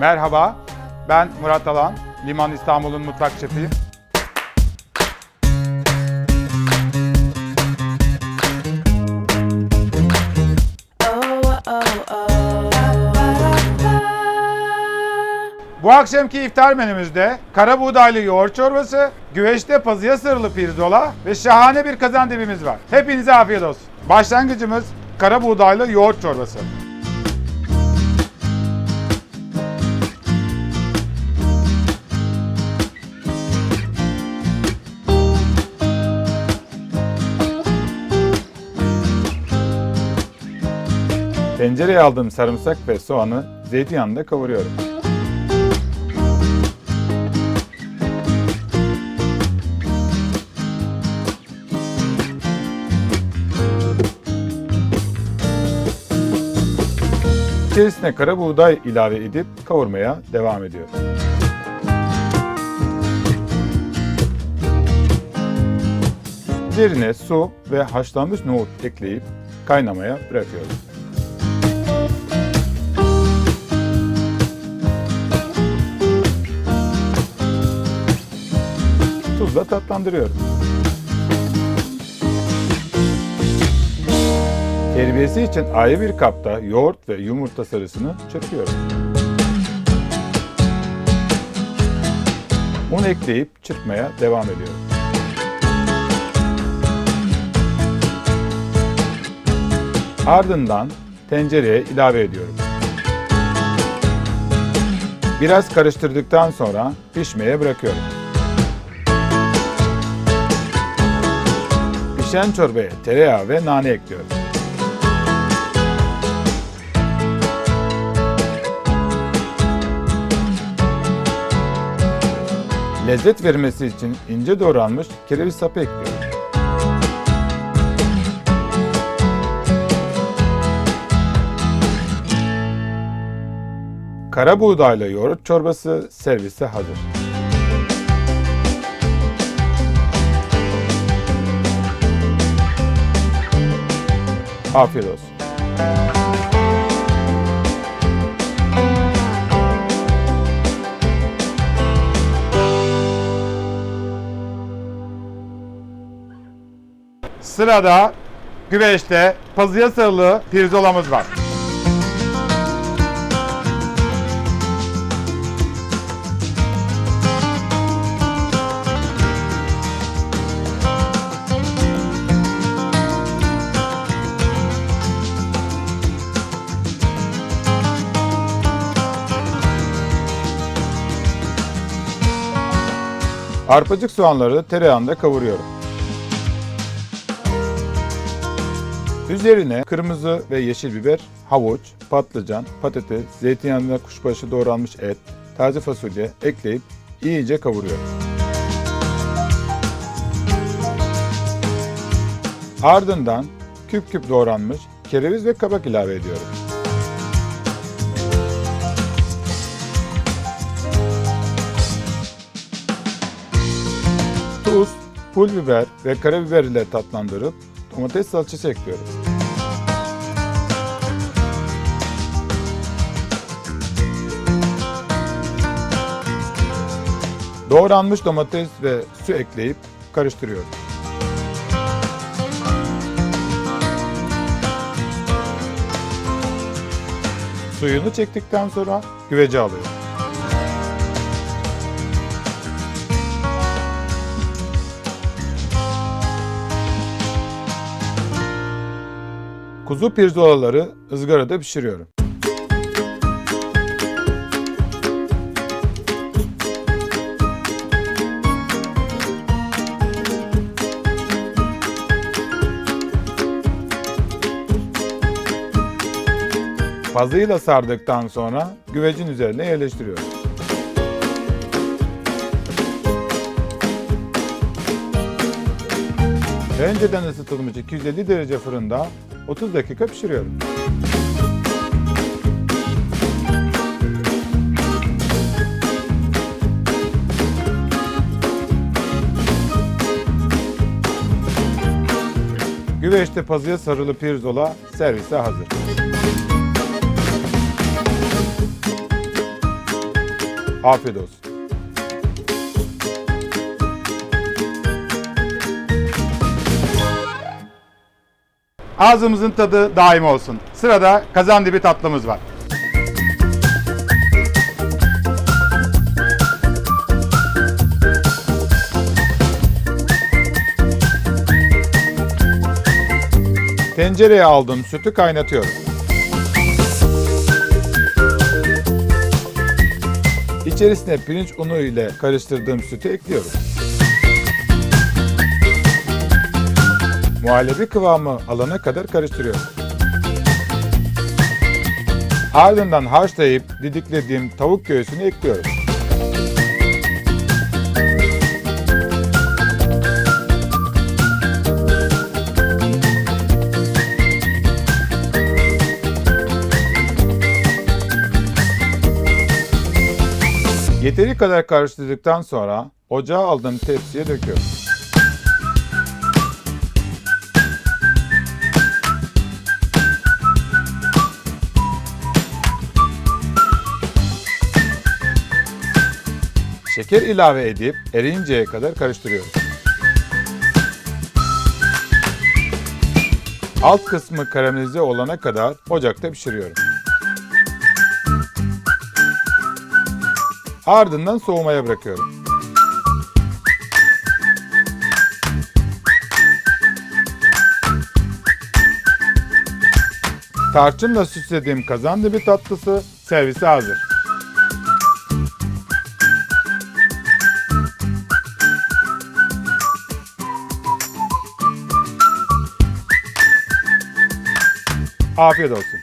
Merhaba, ben Murat Alan, Liman İstanbul'un mutfak şefiyim. Bu akşamki iftar menümüzde kara buğdaylı yoğurt çorbası, güveçte pazıya sarılı pirzola ve şahane bir kazandibimiz var. Hepinize afiyet olsun. Başlangıcımız kara buğdaylı yoğurt çorbası. Tencereye aldığım sarımsak ve soğanı zeytinyağında kavuruyorum. İçerisine kara buğday ilave edip kavurmaya devam ediyorum. Üzerine su ve haşlanmış nohut ekleyip kaynamaya bırakıyorum. Tuzla tatlandırıyorum. Terbiyesi için ayrı bir kapta yoğurt ve yumurta sarısını çırpıyorum. Un ekleyip çırpmaya devam ediyorum. Ardından tencereye ilave ediyorum. Biraz karıştırdıktan sonra pişmeye bırakıyorum. Pişen çorbaya tereyağı ve nane ekliyorum. Lezzet vermesi için ince doğranmış kereviz sapı ekliyorum. Kara buğdaylı yoğurt çorbası servise hazır. Afiyet olsun. Sırada güveçte pazıya sarılı pirzolamız var. Arpacık soğanları tereyağında kavuruyorum. Üzerine kırmızı ve yeşil biber, havuç, patlıcan, patates, zeytinyağında kuşbaşı doğranmış et, taze fasulye ekleyip iyice kavuruyorum. Ardından küp küp doğranmış kereviz ve kabak ilave ediyorum. Pul biber ve karabiber ile tatlandırıp domates salçası ekliyorum. Doğranmış domates ve su ekleyip karıştırıyorum. Suyunu çektikten sonra güvece alıyorum. Kuzu pirzolaları ızgarada pişiriyorum. Fazıyla sardıktan sonra güvecin üzerine yerleştiriyorum. Önceden ısıtılmış 250 derece fırında 30 dakika pişiriyorum. Güveçte pazıya sarılı pirzola servise hazır. Afiyet olsun. Ağzımızın tadı daim olsun. Sırada kazandibi tatlımız var. Tencereye aldığım sütü kaynatıyorum. İçerisine pirinç unu ile karıştırdığım sütü ekliyorum. Muhallebi kıvamı alana kadar karıştırıyorum. Ardından haşlayıp didiklediğim tavuk göğsünü ekliyorum. Yeteri kadar karıştırdıktan sonra ocağa aldığım tepsiye döküyorum. Şeker ilave edip eriyinceye kadar karıştırıyorum. Alt kısmı karamelize olana kadar ocakta pişiriyorum. Ardından soğumaya bırakıyorum. Tarçınla süslediğim kazandibi tatlısı servise hazır. Afiyet olsun.